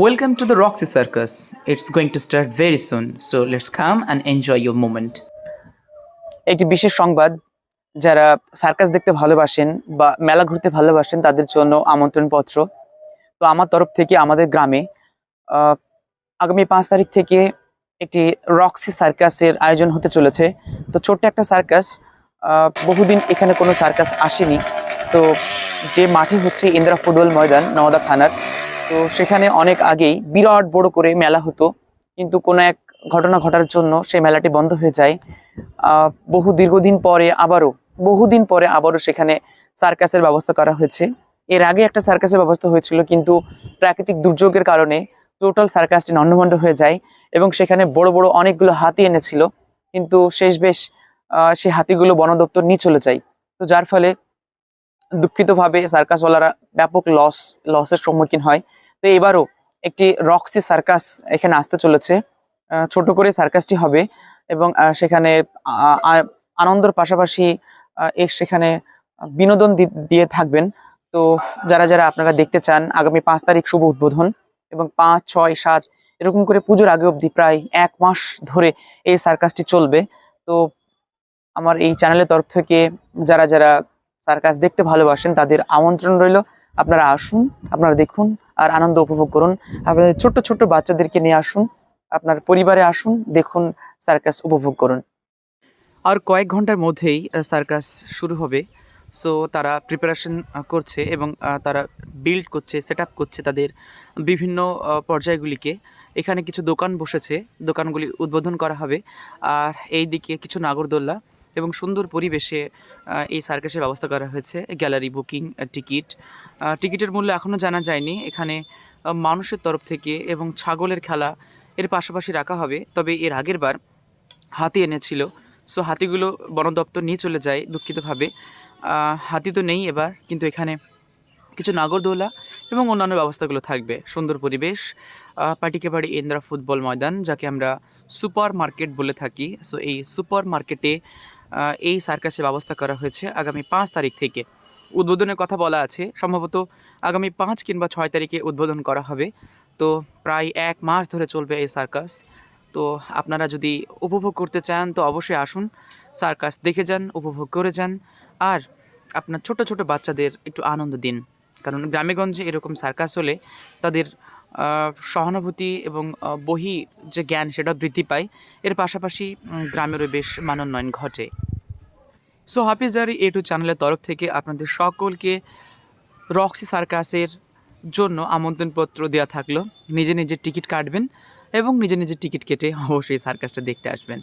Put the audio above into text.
Welcome to the Roxy Circus. It's going to start very soon, so let's come and enjoy your moment. একটি বিশেষ সংবাদ যারা circus দেখতে ভালোবাসেন বা মেলা ঘুরতে ভালোবাসেন তাদের জন্য আমন্ত্রণ পত্র তো আমার তরফ থেকে আমাদের গ্রামে আগামী পাঁচ তারিখ থেকে একটি রক্সি সার্কাসের আয়োজন হতে চলেছে তো ছোট্ট একটা সার্কাস বহুদিন এখানে কোনো সার্কাস আসেনি তো যে মাঠে হচ্ছে ইন্দিরা ফুটবল ময়দান নওদা থানার তো সেখানে অনেক আগেই বিরাট বড় করে মেলা হতো। কিন্তু কোনো এক ঘটনা ঘটার জন্য সেই মেলাটি বন্ধ হয়ে যায়। বহু দীর্ঘদিন পরে আবারও, বহুদিন পরে আবারও সেখানে সার্কাসের ব্যবস্থা করা হয়েছে। এর আগে একটা সার্কাসের ব্যবস্থা হয়েছিল, কিন্তু প্রাকৃতিক দুর্যোগের কারণে টোটাল সার্কাসটি নন্ডভণ্ড হয়ে যায় এবং সেখানে বড় বড় অনেকগুলো হাতি এনেছিল। কিন্তু শেষ বেশ সেই হাতিগুলো বন দপ্তর নিয়ে চলে যায়। তো যার ফলে দুঃখিতভাবে সার্কাসওয়ালারা ব্যাপক লস লসের সম্মুখীন হয়। তো এবারও একটি রক্সি সার্কাস এখানে আসতে চলেছে। ছোট করে সার্কাসটি হবে এবং সেখানে, আ- আ- পাশাপাশি সেখানে বিনোদন দিয়ে থাকবেন। তো যারা যারা আপনারা দেখতে চান, আগামী পাঁচ তারিখ শুভ উদ্বোধন এবং পাঁচ, ছয়, সাত, এরকম করে পুজোর আগে অবধি প্রায় এক মাস ধরে এই সার্কাসটি চলবে। তো আমার এই চ্যানেলের তরফ থেকে যারা যারা সার্কাস দেখতে ভালোবাসেন, তাদের আমন্ত্রণ রইল। আপনারা আসুন, আপনারা দেখুন আর আনন্দ উপভোগ করুন। আপনাদের ছোট্ট ছোট্ট বাচ্চাদেরকে নিয়ে আসুন, আপনার পরিবারে আসুন, দেখুন, সার্কাস উপভোগ করুন। আর কয়েক ঘণ্টার মধ্যেই সার্কাস শুরু হবে। সো তারা প্রিপারেশন করছে এবং তারা বিল্ড করছে সেট করছে তাদের বিভিন্ন পর্যায়গুলিকে। এখানে কিছু দোকান বসেছে, দোকানগুলি উদ্বোধন করা হবে। আর এই দিকে কিছু নাগরদোল্লা এবং সুন্দর পরিবেশে এই সার্কাসের ব্যবস্থা করা হয়েছে। Gallery booking ticket. টিকিটের মূল্য এখনও জানা যায়নি। এখানে মানুষের তরফ থেকে এবং ছাগলের খেলা এর পাশাপাশি রাখা হবে। তবে এর আগের বার হাতি এনেছিল। সো হাতিগুলো বন দপ্তর নিয়ে চলে যায় দুঃখিতভাবে। হাতি তো নেই এবার কিন্তু এখানে কিছু নাগরদোলা এবং অন্যান্য ব্যবস্থাগুলো থাকবে। সুন্দর পরিবেশ আহ, পাটিকে বাড়ি ইন্দ্রা ফুটবল ময়দান যাকে আমরা সুপার মার্কেট বলে থাকি। সো এই সুপার মার্কেটে এই সার্কাসের ব্যবস্থা করা হয়েছে আগামী পাঁচ তারিখ থেকে। উদ্বোধনের কথা বলা আছে, সম্ভবত আগামী পাঁচ কিংবা ছয় তারিখে উদ্বোধন করা হবে। তো প্রায় এক মাস ধরে চলবে এই সার্কাস। তো আপনারা যদি উপভোগ করতে চান, তো অবশ্যই আসুন, সার্কাস দেখে যান, উপভোগ করে যান, আর আপনার ছোট ছোট বাচ্চাদের একটু আনন্দ দিন। কারণ গ্রামেগঞ্জে এরকম সার্কাস হলে তাদের সহানুভূতি এবং বহি যে জ্ঞান সেটা বৃদ্ধি পায়। এর পাশাপাশি গ্রামেরও বেশ মানোন্নয়ন ঘটে। সো হাফিজারি এ টু চ্যানেলের তরফ থেকে আপনাদের সকলকে রক্সি সার্কাসের জন্য আমন্ত্রণপত্র দেওয়া থাকল। নিজে নিজে টিকিট কাটবেন এবং নিজে নিজে টিকিট কেটে অবশ্যই সার্কাসটা দেখতে আসবেন।